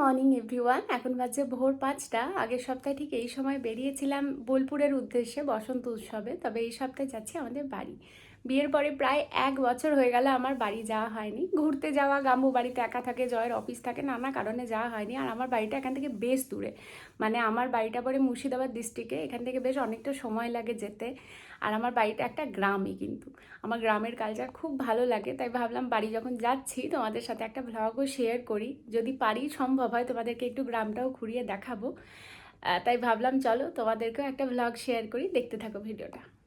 Morning, everyone. এখন বাজে ভোর পাঁচটা। আগের সপ্তাহে ঠিক এই সময় বেরিয়েছিলাম বোলপুরের উদ্দেশ্যে বসন্ত উৎসবে। তবে এই সপ্তাহে যাচ্ছি আমাদের বাড়ি। বিয়ের পরে প্রায় এক বছর হয়ে গেল আমার বাড়ি যাওয়া হয়নি। ঘুরতে যাওয়া গাম্বু বাড়িতে একা থাকে, জয়ের অফিস থাকে, নানা কারণে যাওয়া হয়নি। আর আমার বাড়িটা এখান থেকে বেশ দূরে। মানে আমার বাড়িটা পরে মুর্শিদাবাদ ডিস্ট্রিক্টে এখান থেকে বেশ অনেকটা সময় লাগে যেতে। আর আমার বাড়িটা একটা গ্রামই কিন্তু। আমার গ্রামের কালচার খুব ভালো লাগে। তাই ভাবলাম বাড়ি যখন যাচ্ছি, তোমাদের সাথে একটা ভ্লগও শেয়ার করি। যদি পারি, সম্ভব হয়, তোমাদেরকে একটু গ্রামটাও ঘুরিয়ে দেখাবো। তাই ভাবলাম, চলো তোমাদেরকেও একটা ভ্লগ শেয়ার করি। দেখতে থাকো ভিডিওটা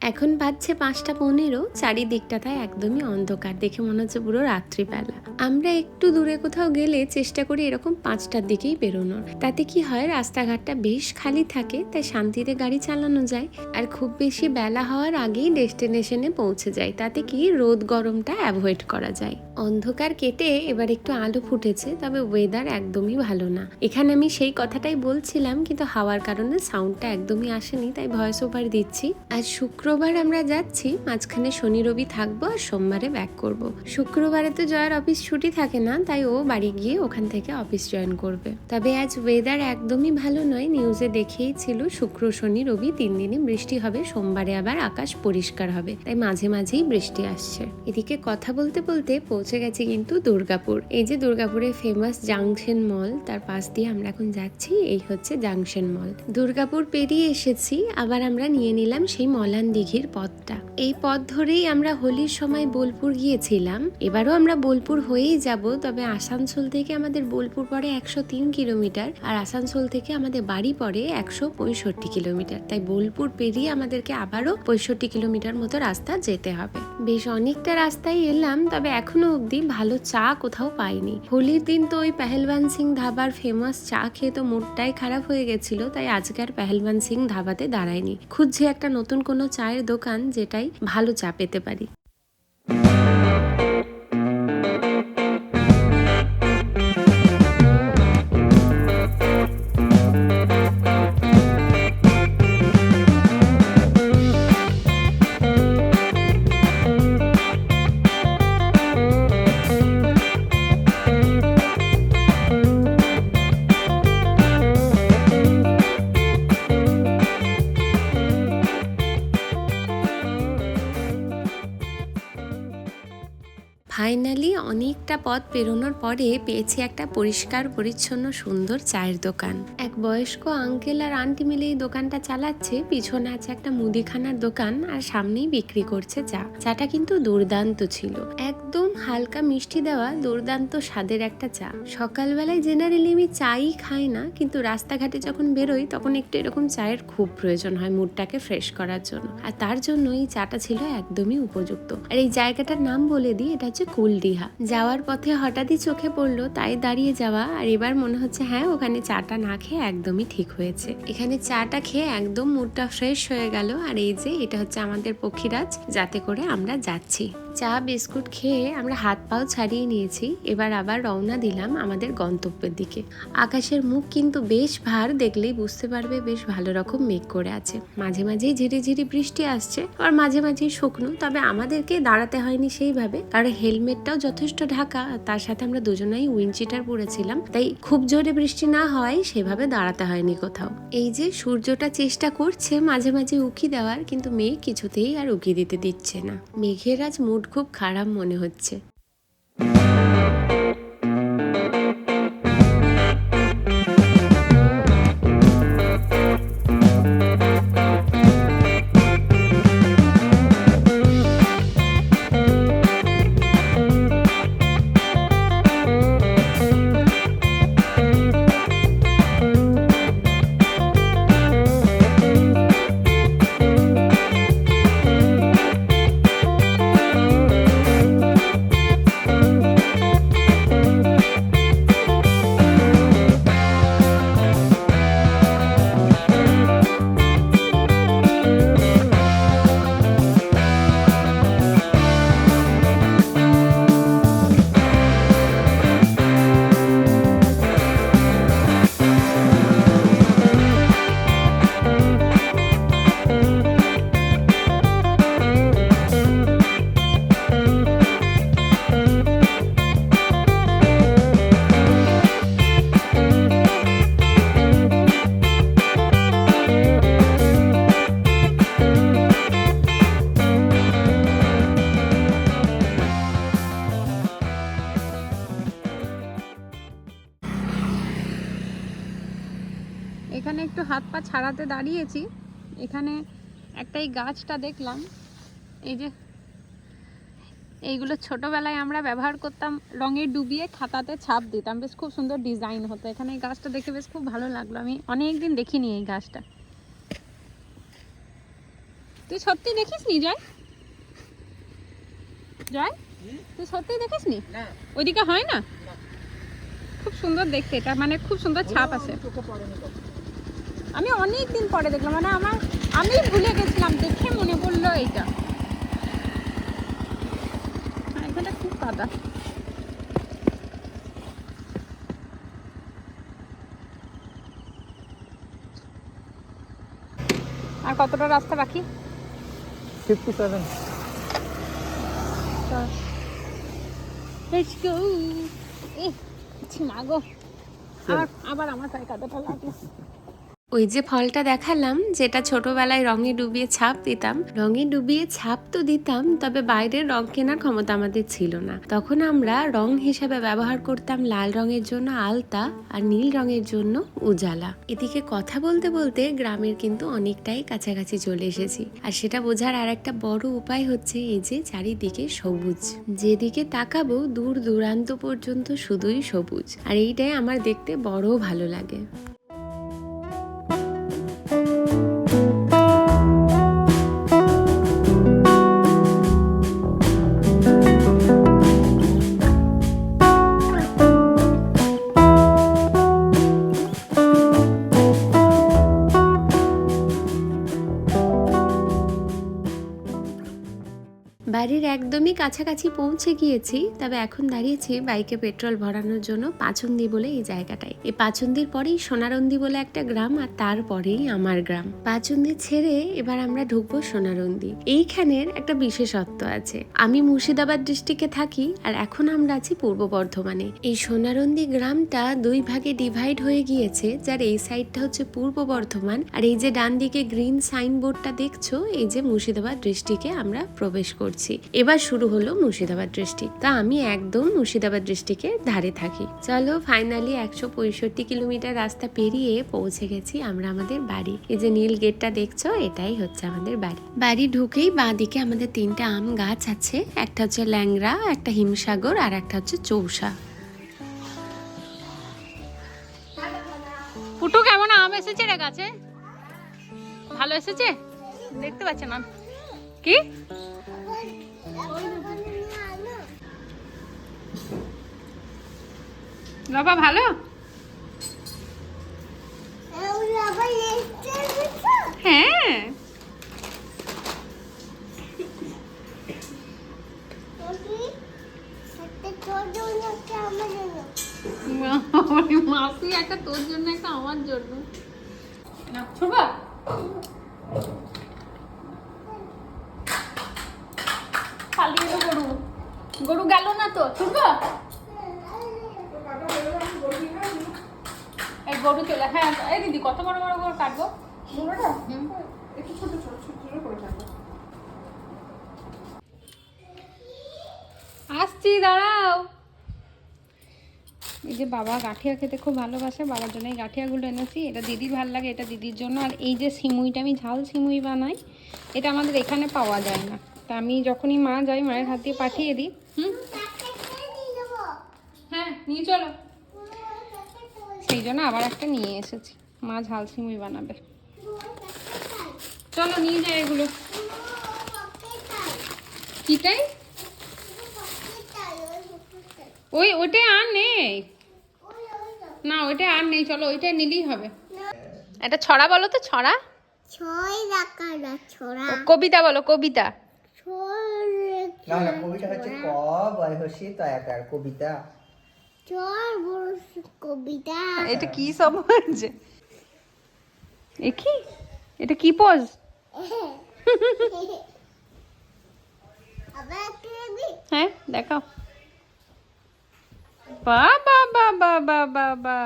এখন বাজছে পাঁচটা পনেরো, চারিদিকটা তাই একদমই অন্ধকার। দেখে মনে হচ্ছে পুরো রাত্রিবেলা। আমরা একটু দূরে কোথাও গেলে চেষ্টা করি এরকম পাঁচটার দিকেই বেরোনোর। তাতে কি হয়, রাস্তাঘাটটা বেশ খালি থাকে, তাই শান্তিতে গাড়ি চালানো যায়। আর খুব বেশি বেলা হওয়ার আগেই ডেস্টিনেশনে পৌঁছে যায়। তাতে কি রোদ গরমটা অ্যাভয়েড করা যায়। অন্ধকার কেটে এবার একটু আলো ফুটেছে, তবে ওয়েদার একদমই ভালো না। এখানে আমি সেই কথাটাই বলছিলাম, কিন্তু হাওয়ার কারণে সাউন্ডটা একদমই আসেনি, তাই ভয়েস ওভার দিচ্ছি। আর শুক্রবার আমরা যাচ্ছি, মাঝখানে শনি, রবি থাকব আর সোমবারে ব্যাক করব। শুক্রবারে তো জয়ের অফিস ছুটি থাকে না, তাই ও বাড়ি গিয়ে ওখান থেকে অফিস জয়েন করবে। তবে আজ ওয়েদার একদমই ভালো নয় নিউজে দেখেই ছিল শুক্র, শনি, রবি তিন দিনে বৃষ্টি হবে, সোমবারে আবার আকাশ পরিষ্কার হবে, তাই মাঝে মাঝেই বৃষ্টি আসছে। এদিকে কথা বলতে বলতে পৌঁছে গেছি কিন্তু দুর্গাপুর। এই যে দুর্গাপুরের ফেমাস জাংশন মল তার পাশ দিয়ে আমরা এখন যাচ্ছি, এই হচ্ছে জাংশন মল দুর্গাপুর পেরিয়ে এসেছি, আবার আমরা নিয়ে নিলাম সেই মলান দিঘির পথটা। এই পথ ধরেই আমরা হোলির সময় বোলপুর গিয়েছিলাম। এবারও আমরা বোলপুর হয়েই যাব, তবে আসানসোল থেকে আমাদের বোলপুর পড়ে একশো তিন কিলোমিটার আর আসানসোল থেকে আমাদের বাড়ি পড়ে একশো পঁয়ষট্টি কিলোমিটার। তাই বোলপুর পেরিয়ে আমাদেরকে আবারও পঁয়ষট্টি কিলোমিটার মতো রাস্তা যেতে হবে। বেশ অনেকটা রাস্তায় এলাম, তবে এখনও অবধি ভালো চা কোথাও পাইনি। হোলির দিন তো ওই পেহেলবান সিং ধাবার ফেমাস চা খেয়ে তো মুডটাই খারাপ হয়ে গেছিল, তাই আজকে আর পেহেলবান সিং ধাবাতে দাঁড়ায়নি। খুঁজছে একটা নতুন কোনো চায়ের দোকান যেটাই ভালো চা পেতে পারি। অনেকটা পথ পেরোনোর পরে পেয়েছি একটা পরিষ্কার, পরিচ্ছন্ন, সুন্দর চায়ের দোকান। এক বয়স্ক আঙ্কেল আর আন্টি মিলে এই দোকানটা চালাচ্ছে। পিছনে আছে একটা মুদিখানার দোকান আর সামনেই বিক্রি করছে চা। চাটা কিন্তু দুর্দান্ত ছিল। একদম হালকা মিষ্টি দেওয়া দুর্দান্ত স্বাদের একটা চা। সকালবেলায় জেনারেলি আমি চাই খাই না, কিন্তু রাস্তাঘাটে যখন বেরোই তখন একটু এরকম চায়ের খুব প্রয়োজন হয় মুডটাকে ফ্রেশ করার জন্য। আর তার জন্য এই চাটা ছিল একদমই উপযুক্ত। আর এই জায়গাটার নাম বলে দিই, এটা হচ্ছে কুলডিহা। যাওয়ার পথে হঠাৎই চোখে পড়ল, তাই দাঁড়িয়ে যাওয়া। আর এবার মনে হচ্ছে হ্যাঁ ওখানে চাটা না খেয়ে একদমই ঠিক হয়েছে। এখানে চাটা খেয়ে একদম মুডটা ফ্রেশ হয়ে গেল। আর এই যে, এটা হচ্ছে আমাদের পক্ষীরাজ। যাতে করে আমরা যাচ্ছি। চা, বিস্কুট খেয়ে আমরা হাত পাও ছাড়িয়ে নিয়েছি। এবার আবার রওনা দিলাম আমাদের গন্তব্যের দিকে। আকাশের মুখ কিন্তু বেশ ভার, দেখলেই বুঝতে পারবে বেশ ভালো রকম মেঘ করে আছে। মাঝে মাঝেই ঝিরি ঝিরি বৃষ্টি আসছে আর মাঝে মাঝেই শুকনো, তবে আমাদেরকে দাঁড়াতে হয়নি সেইভাবে। কারণ হেলমেটটাও যথেষ্ট ঢাকা, তার সাথে আমরা দুজনেই উইনচিটার পরেছিলাম। তাই খুব জোরে বৃষ্টি না হওয়ায় সেভাবে দাঁড়াতে হয়নি কোথাও। এই যে সূর্যটা চেষ্টা করছে মাঝে মাঝে উকি দেওয়ার, কিন্তু মেঘ কিছুতেই আর উকি দিতে দিচ্ছে না। মেঘের আজ মুড খুব খারাপ মনে হচ্ছে। দাঁড়িয়েছি। এখানে একটা এই গাছটা দেখলাম। এই যে এইগুলো ছোটবেলায় আমরা ব্যবহার করতাম রঙে ডুবিয়ে খাতাতে ছাপ দিতাম। বেশ খুব সুন্দর ডিজাইন হতো। এখানে এই গাছটা দেখে বেশ খুব ভালো লাগল। আমি অনেক দিন দেখিনি এই গাছটা। তুই সত্যি দেখিস নি জয়? জয়? তুই সত্যি দেখিস নি। ওইদিকে হয় না? খুব সুন্দর দেখতে। এটা মানে খুব সুন্দর ছাপ আছে। আমি অনেক দিন পরে দেখলাম মানে আমার আমি ভুলে গেছিলাম দেখে মনে পড়ল এইটা। আর খুব কাদা। আর কতটা রাস্তা বাকি? Fifty seven Let's go. এ মাগো আবার আবার আমার পায়ে কাদাটা লাগল। ওই যে ফলটা দেখালাম, যেটা ছোটবেলায় রঙে ডুবিয়ে ছাপ দিতাম। রঙে ডুবিয়ে ছাপ তো দিতাম, তবে বাইরের রং কেনার ক্ষমতা আমাদের ছিল না। তখন আমরা রং হিসাবে ব্যবহার করতাম লাল রঙের জন্য আলতা আর নীল রঙের জন্য উজালা। এদিকে কথা বলতে বলতে গ্রামের কিন্তু অনেকটাই কাছাকাছি চলে এসেছি। আর সেটা বোঝার আর একটা বড় উপায় হচ্ছে এই যে চারিদিকে সবুজ। যেদিকে তাকাবো দূর দূরান্ত পর্যন্ত শুধুই সবুজ। আর এইটাই আমার দেখতে বড় ভালো লাগে। বাড়ির একদমই কাছাকাছি পৌঁছে গিয়েছি, তবে এখন দাঁড়িয়েছি বাইকে পেট্রোল ভরানোর জন্য পাচন্দি বলে এই জায়গাটায়। এই পাচন্দির পরেই সোনারন্দি বলে একটা গ্রাম আর তারপরেই আমার গ্রাম। পাচন্দি ছেড়ে এবার আমরা ঢুকবো সোনারন্দি। এইখানের একটা বিশেষত্ব আছে। আমি মুর্শিদাবাদ ডিস্ট্রিক্টে থাকি আর এখন আমরা আছি পূর্ব বর্ধমানে। এই সোনারন্দি গ্রামটা দুই ভাগে ডিভাইড হয়ে গিয়েছে, যার এই সাইডটা হচ্ছে পূর্ব বর্ধমান আর এই যে ডান দিকে গ্রিন সাইনবোর্ডটা দেখছ, এই যে মুর্শিদাবাদ ডিস্ট্রিক্টে আমরা প্রবেশ করছি। এবার শুরু হলো মুর্শিদাবাদ ডিস্ট্রিক্ট তা আমি একদম মুর্শিদাবাদ ডিস্ট্রিক্টের ধারে থাকি। চলো ফাইনালি একশো পঁয়ষট্টি কিলোমিটার রাস্তা পেরিয়ে পৌঁছে গেছি আমরা আমাদের বাড়ি। এই যে নীল গেটটা দেখছ, এটাই হচ্ছে আমাদের বাড়ি। বাড়ি ঢুকেই বাঁ দিকে আমাদের তিনটা আম গাছ আছে। একটা হচ্ছে ল্যাংড়া, একটা হিমসাগর আর একটা হচ্ছে চৌসা। ফুটু, কেমন আম এসেছে রে গাছে? ভালো এসেছে? দেখতে পাচ্ছেন না কি? বাবা ভালো হ্যাঁ বাবারে, মাসি একটা তোর জন্য একটা আমার জন্য না ছোবা পালিয়ে তো গরু গরু গেল না তো ছোবা এই গরু চলে হ্যাঁ এই দিদি কত বড় বড় করে আসছি, দাঁড়াও। এই যে বাবা গাঠিয়া খেতে খুব ভালোবাসে, বাবার জন্য এই গাঠিয়াগুলো এনেছি। এটা দিদির ভালো লাগে, এটা দিদির জন্য। আর এই যে সিমুইটা, আমি ঝাল সিমুই বানাই, এটা আমাদের এখানে পাওয়া যায় না। তা আমি যখনই মা যাই, মায়ের হাত দিয়ে পাঠিয়ে দিই। হুম? হ্যাঁ নিয়ে চলো। সেই জন্য আবার একটা নিয়ে এসেছি। মা ঝাল সিমুই বানাবে। চলো নিয়ে যাই এগুলো। কিটাই ওই ওইটা আর নেই। না ওইটা আর নেই চলো ওইটা নিলেই হবে। এটা ছড়া বলো তো ছড়া। ছয় রাখারা ছড়া। কবিতা বলো কবিতা। না না কবিতা হচ্ছে ক বয়সী তো একার কবিতা। কবিতা। এটা কি সব হচ্ছে এ কি? এটা কি পোজ হ্যাঁ দেখাও। বা বা বা বা বা বা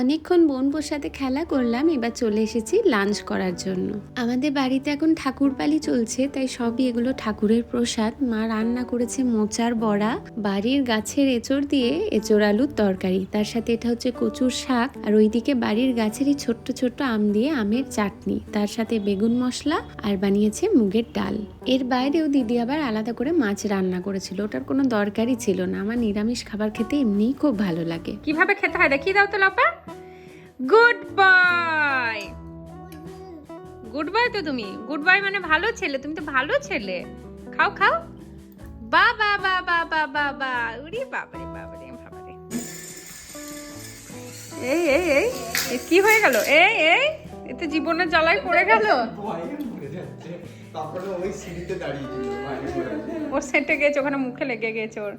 অনেকক্ষণ বোনবোর সাথে খেলা করলাম, এবার চলে এসেছি লাঞ্চ করার জন্য। আমাদের বাড়িতে এখন ঠাকুর পালি চলছে, তাই সবই এগুলো ঠাকুরের প্রসাদ। মা রান্না করেছে মোচার বড়া, বাড়ির গাছের এঁচড় দিয়ে এঁচড় আলুর তরকারি। তার সাথে এটা হচ্ছে কচুর শাক, আর ওইদিকে বাড়ির গাছেরই ছোট্ট ছোট্ট আম দিয়ে আমের চাটনি। তার সাথে বেগুন মশলা, আর বানিয়েছে মুগের ডাল। এর বাইরেও দিদি আবার আলাদা করে মাছ রান্না করেছিল, ওটার কোনো দরকারই ছিল না। আমার নিরামিষ খাবার খেতে এমনিই খুব ভালো লাগে। কীভাবে খেতে হয়? দেখিয়ে দাও তো লাপা গুড বাই গুড বয় তো তুমি। গুড বয় মানে ভালো ছেলে। তুমি তো ভালো ছেলে। খাও খাও। বা বা বা বা বা বা বা। উরি বাবারে বাবারে বাবারে। এই এই এই। এ কি হয়ে গেল? এই এই। এতে জীবনের জ্বালায় পড়ে গেল। তারপরে ওই সিঁড়িতে। ওর সেটে গেছে ওখানে মুখে লেগে গেছে ওর।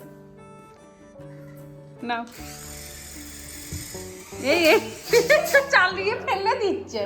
না এই চালিয়ে ফেলে দিচ্ছে।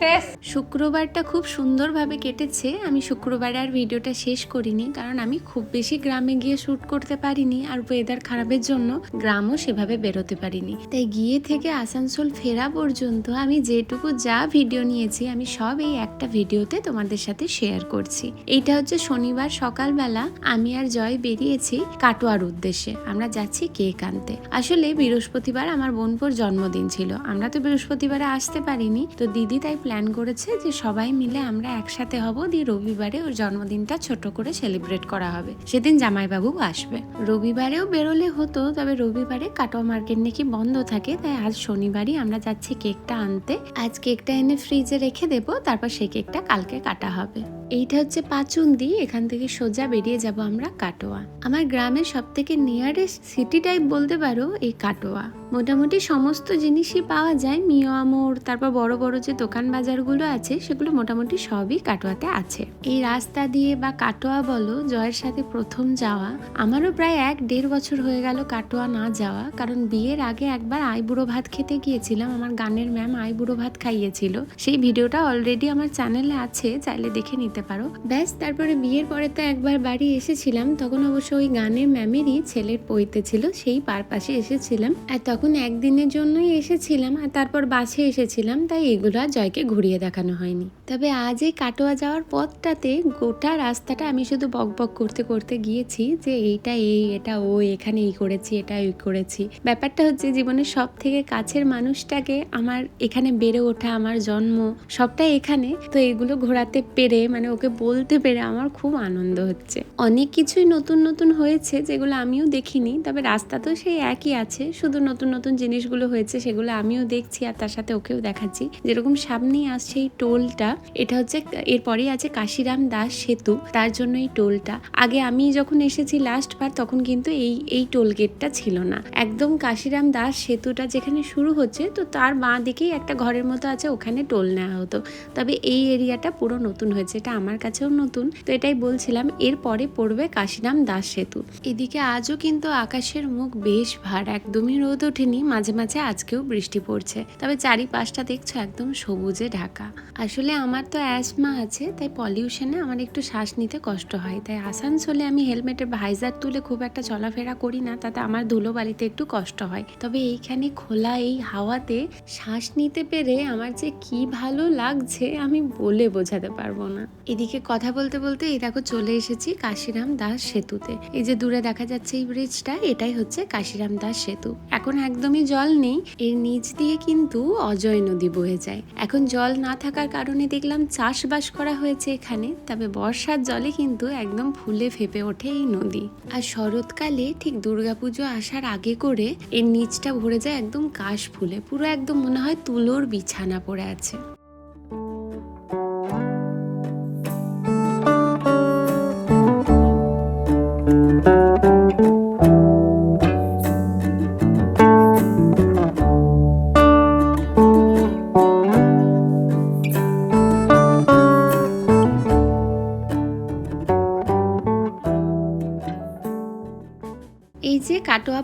শেষ শুক্রবারটা খুব সুন্দরভাবে কেটেছে। আমি শুক্রবারে আর ভিডিওটা শেষ করিনি, কারণ আমি খুব বেশি গ্রামে গিয়ে শ্যুট করতে পারিনি আর ওয়েদার খারাপের জন্য গ্রামও সেভাবে বেরোতে পারিনি। তাই গিয়ে থেকে আসানসোল ফেরা পর্যন্ত আমি যেটুকু যা ভিডিও নিয়েছি, আমি সব এই একটা ভিডিওতে তোমাদের সাথে শেয়ার করছি। এইটা হচ্ছে শনিবার সকালবেলা আমি আর জয় বেরিয়েছি কাটোয়ার উদ্দেশ্যে। আমরা যাচ্ছি কেক আনতে। আসলে বৃহস্পতিবার আমার বোনপোর জন্মদিন ছিল। আমরা তো বৃহস্পতিবারে আসতে পারিনি, তো দিদি তাই প্ল্যান করেছে যে সবাই মিলে আমরা একসাথে হব দিয়ে রবিবারে ওর জন্মদিনটা ছোট করে সেলিব্রেট করা হবে। সেদিন জামাইবাবু আসবে। রবিবারেও বেরোলে হতো, তবে রবিবারে কাটোয়া মার্কেট নাকি বন্ধ থাকে, তাই আজ শনিবারই আমরা যাচ্ছি কেকটা আনতে। আজ কেকটা এনে ফ্রিজে রেখে দেবো, তারপর সেই কেকটা কালকে কাটা হবে। এইটা হচ্ছে পাচুন্দি, এখান থেকে সোজা বেরিয়ে যাব আমরা কাটোয়া। আমার গ্রামের সব থেকে নিয়ারেস্ট সিটি টাইপ বলতে পারো, এই কাটোয়া। মোটামুটি সমস্ত জিনিসই পাওয়া যায়, মিয়া মোড় তারপর বড় বড় যে দোকান বাজারগুলো আছে, সেগুলো মোটামুটি সবই কাটোয়াতে আছে। এই রাস্তা দিয়ে বা কাটোয়া বলো, জয়ের সাথে প্রথম যাওয়া, আমারও প্রায় এক দেড় বছর হয়ে গেল কাটোয়া না যাওয়া, কারণ বিয়ের আগে একবার আইবুড়ো ভাত খেতে গিয়েছিলাম, আমার গানের ম্যাম আইবুড়ো ভাত খাইয়েছিল। সেই ভিডিওটা অলরেডি আমার চ্যানেলে আছে, চাইলে দেখে নিতে পারো। ব্যাস, তারপরে বিয়ের পরে তো একবার বাড়ি এসেছিলাম, তখন অবশ্য ওই গানের ম্যামেরই ছেলের পইতে ছিল, সেই পারপাশে এসেছিলাম। আর তখন একদিনের জন্যই এসেছিলাম, আর তারপর বাসে এসেছিলাম, তাই এগুলো আর জয়কে ঘুরিয়ে দেখানো হয়নি। তবে আজ এই কাটোয়া যাওয়ার পথটাতে গোটা রাস্তাটা আমি শুধু বক বক করতে করতে গিয়েছি, যে এইটা এই, এটা ও, এখানে এই করেছি, এটা ওই করেছি। ব্যাপারটা হচ্ছে জীবনের সব থেকে কাছের মানুষটাকে আমার এখানে বেড়ে ওঠা, আমার জন্ম, সবটাই এখানে। তো এগুলো ঘোরাতে পেরে মানে ওকে বলতে পেরে আমার খুব আনন্দ হচ্ছে। অনেক কিছুই নতুন নতুন হয়েছে যেগুলো আমিও দেখিনি, তবে রাস্তা তো সেই একই আছে। শুধু নতুন নতুন জিনিসগুলো হয়েছে সেগুলো আমিও দেখছি আর তার সাথে ওকেও দেখাচ্ছি। যেরকম সামনেই আসছে এই টোলটা, এটা হচ্ছে এরপরেই আছে কাশিরাম দাস সেতু, তার জন্য এই টোলটা। আগে আমি যখন এসেছি লাস্ট বার, তখন কিন্তু এই এই টোল গেটটা ছিল না। একদম কাশিরাম দাস সেতুটা যেখানে শুরু হচ্ছে, তো তার বাঁ দিকেই একটা ঘরের মতো আছে, ওখানে টোল নেওয়া হতো। তবে এই এরিয়াটা পুরো নতুন হয়েছে, এটা আমার কাছেও নতুন, তো এটাই বলছিলাম, এরপরে পড়বে কাশিরাম দাস সেতু। এদিকে আজও কিন্তু আকাশের মুখ বেশ ভার, একদমই রোদ ওঠেনি, মাঝে মাঝে আজকেও বৃষ্টি পড়ছে। তবে চারিপাশটা দেখছ একদম সবুজে ঢাকা। আসলে আমার তো অ্যাসমা আছে, তাই পলিউশনে আমার একটু শ্বাস নিতে কষ্ট হয়। তাই আসানসোলে আমি হেলমেটের ভাইজার তুলে খুব একটা চলাফেরা করি না, তাতে আমার ধুলোবালিতে একটু কষ্ট হয়। তবে এইখানে খোলা এই হাওয়াতে শ্বাস নিতে পেরে আমার যে কি ভালো লাগছে, আমি বলে বোঝাতে পারব না। এদিকে কথা বলতে বলতে এই দেখো চলে এসেছি কাশিরাম দাস সেতুতে। এই যে দূরে দেখা যাচ্ছে এই ব্রিজটা এটাই হচ্ছে কাশিরাম দাস সেতু। এখন একদমই জল নেই, এর নিচ দিয়ে কিন্তু অজয় নদী বয়ে যায়। এখন জল না থাকার কারণে দেখলাম চাষবাস করা হয়েছে এখানে, তবে বর্ষার জলে কিন্তু একদম ফুলে ফেপে ওঠে এই নদী। আর শরৎকালে ঠিক দুর্গাপুজো আসার আগে করে এর নিচটা ভরে যায় একদম কাশ ফুলে, পুরো একদম মনে হয় তুলোর বিছানা পড়ে আছে।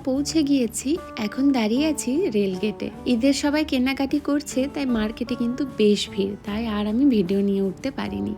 পৌঁছে গিয়েছি, এখন দাঁড়িয়ে আছি রেল গেটে। ঈদের সবাই কেনাকাটি করছে, তাই মার্কেটে কিন্তু বেশ ভিড়, তাই আর আমি ভিডিও নিয়ে উঠতে পারিনি।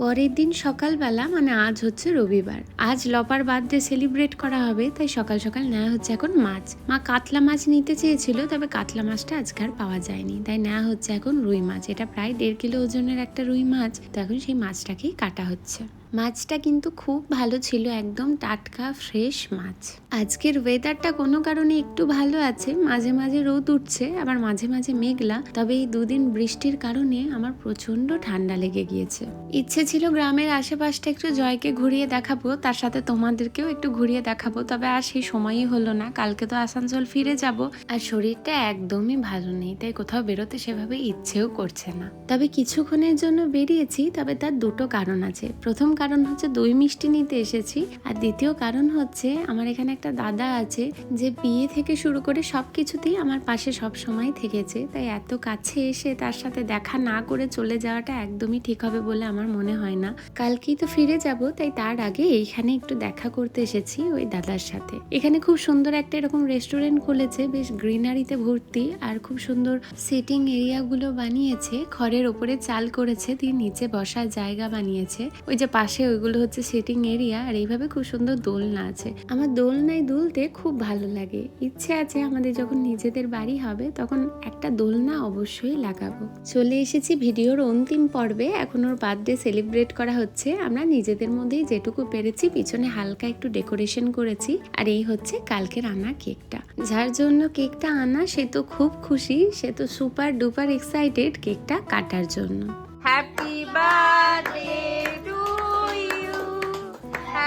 পরের দিন সকালবেলা মানে আজ হচ্ছে রবিবার। আজ লপার বার্থডে সেলিব্রেট করা হবে, তাই সকাল সকাল নেওয়া হচ্ছে এখন মাছ। মা কাতলা মাছ নিতে চেয়েছিল, তবে কাতলা মাছটা আজকে আর পাওয়া যায়নি, তাই নেওয়া হচ্ছে এখন রুই মাছ। এটা প্রায় দেড় কিলো ওজনের একটা রুই মাছ, তো এখন সেই মাছটাকেই কাটা হচ্ছে। মাছটা কিন্তু খুব ভালো ছিল, একদম টাটকা ফ্রেশ মাছ। আজকের ওয়েদারটা কোনো কারণে একটু ভালো আছে, মাঝে মাঝে রোদ উঠছে, আবার মাঝে মাঝে মেঘলা, তবে এই দুদিন বৃষ্টির কারণে আমার প্রচণ্ড ঠান্ডা লেগে গিয়েছে। ইচ্ছে ছিল গ্রামের আশেপাশটা একটু জয়কে ঘুরিয়ে দেখাবো, তার সাথে তোমাদেরকেও একটু ঘুরিয়ে দেখাবো, তবে আর সেই সময়ই হলো না, কালকে তো আসানসোল ফিরে যাব। আর শরীরটা একদমই ভালো নেই, তাই কোথাও বেরোতে সেভাবে ইচ্ছেও করছে না। তবে কিছুক্ষণের জন্য বেরিয়েছি, তবে তার দুটো কারণ আছে। প্রথম কারণ হচ্ছে দই মিষ্টি নিতে এসেছি। আর দ্বিতীয় কারণ হচ্ছে আমার এখানে একটা দাদা আছে যে বিয়ে থেকে শুরু করে সব কিছুতেই আমার পাশে সব সময় থেকেছে। তাই এত কাছে এসে তার সাথে দেখা না করে চলে যাওয়াটা একদমই ঠিক হবে বলে আমার মনে হয় না। কালকেই তো ফিরে যাব, তাই তার আগে এইখানে একটু দেখা করতে এসেছি ওই দাদার সাথে। এখানে খুব সুন্দর একটা এরকম রেস্টুরেন্ট খুলেছে, বেশ গ্রিনারিতে ভর্তি আর খুব সুন্দর সিটিং এরিয়াগুলো বানিয়েছে। খড়ের ওপরে চাল করেছে, দিয়ে নিচে বসার জায়গা বানিয়েছে। ওই যে পাশে ওইগুলো হচ্ছে সিটিং এরিয়া আর এইভাবে খুব সুন্দর দোলনা আছে। আমার দোলনায় দুলতে খুব ভালো লাগে। ইচ্ছে আছে আমাদের যখন নিজেদের বাড়ি হবে, তখন একটা দোলনা অবশ্যই লাগাবো। চলে এসেছি ভিডিওর অন্তিম পর্বে। এখন ওর বার্থডে সেলিব্রেট করা হচ্ছে। আমরা নিজেদের মধ্যেই যেটুকু পেরেছি, পিছনে হালকা একটু ডেকোরেশন করেছি। আর এই হচ্ছে কালকের আনা কেকটা। যার জন্য কেকটা আনা, সে তো খুব খুশি। সে তো সুপার ডুপার এক্সাইটেড কেকটা কাটার জন্য।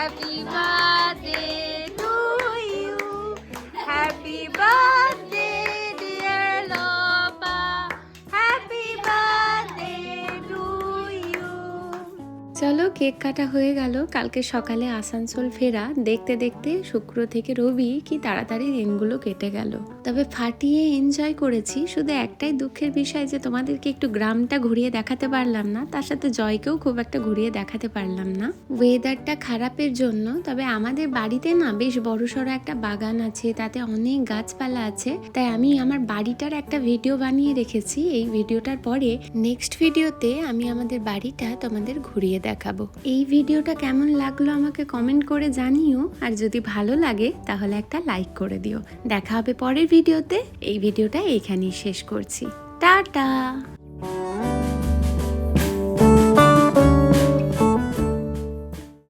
হ্যাপি বার্থডে কেক কাটা হয়ে গেল। কালকে সকালে আসানসোল ফেরা দেখতে দেখতে শুক্র থেকে রবি কি তাড়াতাড়ি দিনগুলো কেটে গেল। তবে ফাটিয়ে এনজয় করেছি, শুধু একটাই দুঃখের বিষয় যে তোমাদেরকে একটু গ্রামটা ঘুরিয়ে দেখাতে পারলাম না, তার সাথে জয়কেও খুব একটা ঘুরিয়ে দেখাতে পারলাম না। ওয়েদারটা খারাপের জন্য, তবে আমাদের বাড়িতে না বেশ বড়সড় একটা বাগান আছে, তাতে অনেক গাছপালা আছে, তাই আমি আমার বাড়িটার একটা ভিডিও বানিয়ে রেখেছি। এই ভিডিওটার পরে নেক্সট ভিডিওতে আমি আমাদের বাড়িটা তোমাদের ঘুরিয়ে দেখাবো। এই ভিডিওটা কেমন লাগল আমাকে কমেন্ট করে জানিও। আর যদি ভালো লাগে, তাহলে একটা লাইক করে দিও। দেখা হবে পরের ভিডিওতে। এই ভিডিওটা এইখানেই শেষ করছি। টাটা!